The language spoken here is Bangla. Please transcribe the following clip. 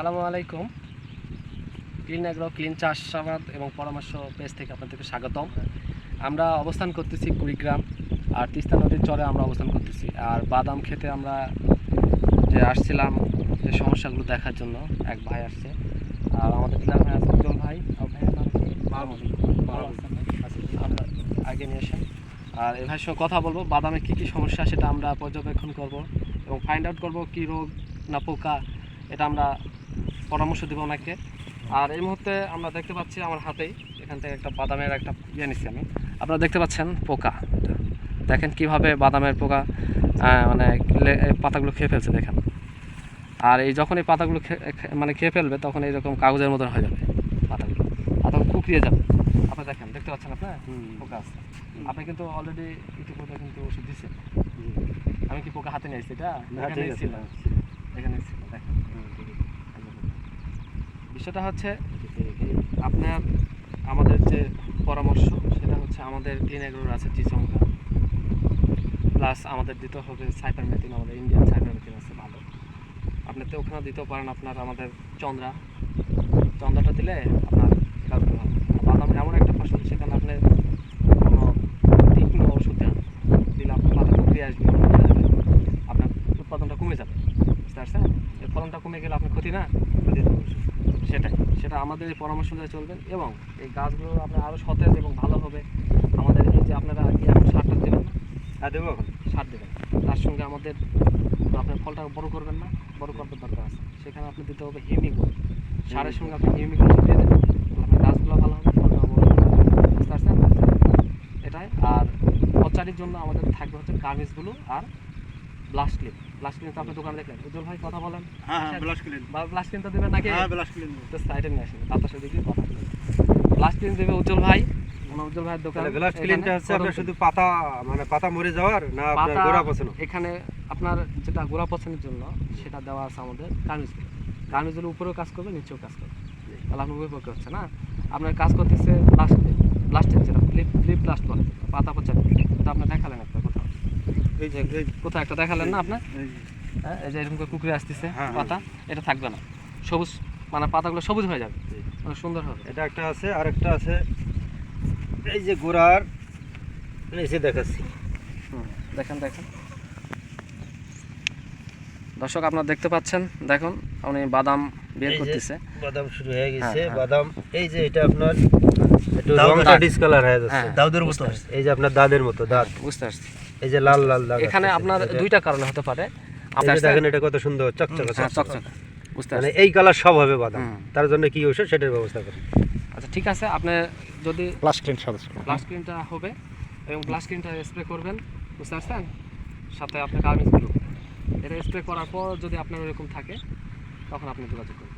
আসসালামু আলাইকুম। ক্লিন অ্যাগ্রো ক্লিন চাষাবাদ এবং পরামর্শ পেজ থেকে আপনাদেরকে স্বাগতম। আমরা অবস্থান করতেছি কুড়িগ্রাম আর তিস্তা নদীর চরে আমরা অবস্থান করতেছি। আর বাদাম খেতে আমরা যে আসছিলাম যে সমস্যাগুলো দেখার জন্য এক ভাই আসছে। আর আমাদের ডিলার ভাই আছে? উজ্জ্বল ভাই? আচ্ছা, আগে নিয়ে আসেন। আর এ ভাইয়ের সঙ্গে কথা বলব বাদামে কী কী সমস্যা সেটা আমরা পর্যবেক্ষণ করব এবং ফাইন্ড আউট করব কী রোগ না পোকা এটা আমরা পরামর্শ দেবো ওনাকে। আর এই মুহূর্তে আমরা দেখতে পাচ্ছি আমার হাতেই এখান থেকে একটা বাদামের একটা ইয়ে নিচ্ছি আমি। আপনারা দেখতে পাচ্ছেন পোকা। এটা। দেখেন কীভাবে বাদামের পোকা মানে পাতাগুলো খেয়ে ফেলছে দেখেন। আর এই যখন এই পাতাগুলো মানে খেয়ে ফেলবে তখন এইরকম কাগজের মতন হয়ে যাবে পাতাগুলো। আর তখন কুকড়িয়ে যাবে। আপনি দেখেন দেখতে পাচ্ছেন আপনার? পোকা আছে। আপনি কিন্তু অলরেডি ইতিপূর্বে কিন্তু ওষুধ দিচ্ছেন আমি কি পোকা হাতে নিয়েছি এটা? এখানে ছিল দেখেন। বিষয়টা হচ্ছে আপনার আমাদের যে পরামর্শ সেটা হচ্ছে আমাদের গ্রিন এগ্রোর আছে চিচঙ্গা প্লাস আমাদের দিতে হবে সাইপার মেথিন আমাদের ইন্ডিয়ান সাইপার মেথিন আছে ভালো। আপনি তো ওখানে দিতেও পারেন আপনার আমাদের চন্দ্রা। চন্দ্রাটা দিলে আপনার বাদাম এমন একটা ফসল সেখানে আপনি কোনো তীক্ষ্ণ ওষুধ দেন দিলে আপনার পাতা কুকড়িয়ে আসবে মরে যাবে। আপনার উৎপাদনটা কমে যাবে বুঝতে এর ফলনটা কমে গেলে আপনার ক্ষতি না? সেটাই সেটা আমাদের এই পরামর্শ অনুযায়ী চলবেন এবং এই গাছগুলো আপনার আরও সতেজ এবং ভালো হবে। আমাদের এই যে আপনারা কি এখন সারটা দেবেন না? হ্যাঁ দেবো এখন। সার দেবেন। তার সঙ্গে আমাদের আপনার ফলটা বড় করবেন না বড় করতে দরকার আছে। সেখানে আপনি দিতে হবে হিমিকো সারের সঙ্গে আপনি হিমিকো দিয়ে দেবেন। আপনার গাছগুলো ভালো হবে ফলটা বড় হবে। বুঝতে পারছেন? এটাই। আর পচারির জন্য আমাদের থাকবে হচ্ছে গার্নিশগুলো আর ব্লাস্ট ক্লিন তো আপনি দোকানে দেখলেন। উজ্জ্বল ভাই কথা বলেন। হ্যাঁ হ্যাঁ বা ব্লাস্ট ক্লিনটা দেবেন নাকি? হ্যাঁ ব্লাশ তো সাইডে নিয়ে আসেন বাতাসে দিকে কথা বলেন। দেবে উজ্জ্বল ভাই উজ্জ্বল ভাইয়ের দোকান ব্লাশ এখানে হচ্ছে আপনার শুধু পাতা মানে পাতা মরে যাওয়ার না আপনার গোড়া পছন্দ এখানে আপনার যেটা গোড়া পছন্দের জন্য সেটা দেওয়া আছে আমাদের গার্নিশগুলো গার্নিশগুলো উপরেও কাজ করবে নিচেও কাজ করবে। তাহলে আপনার উভয় পক্ষে হচ্ছে না? আপনার কাজ করতেছে যেটা ফ্লিপ ফ্লিপ ব্লাস্ট বলে পাতা পচা এটা আপনি দেখালেন একটা কোথাও কোথাও একটা দেখালেন না আপনার এই যে। হ্যাঁ এই যে এরকম করে কুকুরে আসতেছে হ্যাঁ, পাতা এটা থাকবে না। সবুজ মানে পাতাগুলো সবুজ হয়ে যাবে। মানে সুন্দর হবে। এটা একটা আছে আর একটা আছে। এই যে গোড়ার দেখাচ্ছি। দেখেন দেখেন। দর্শক আপনারা দেখতে পাচ্ছেন দেখুন উনি বাদাম বের করতেছে। বাদাম শুরু হয়ে গেছে হ্যাঁ, হ্যাঁ। বাদাম। এই যে এটা আপনার একটু রংটা ডিসকালার হয়ে যাচ্ছে। হ্যাঁ, দাউদের মতো এই যে আপনার দাদের মতো দাঁত। বুঝতে পারছি। এই যে লাল লাল দাগ এখানে আপনার দুইটা কারণে হতে পারে। যে দেখেন এটা কত সুন্দর চকচকে হ্যাঁ, চকচকে। বুঝতে মানে এই কালার সব হবে বাদাম। তার জন্য কি ওষুধ সেটার ব্যবস্থা করেন। আচ্ছা ঠিক আছে আপনি যদি প্লাস টেন সদস্য ব্লাস্ট ক্রিমটা হবে এবং ব্লাস্ট ক্রিমটা স্প্রে করবেন বুঝতে পারছেন? সাথে আপনার গার্মেন্টসগুলো এটা স্প্রে করার পর যদি আপনার এরকম থাকে তখন আপনি যোগাযোগ করবেন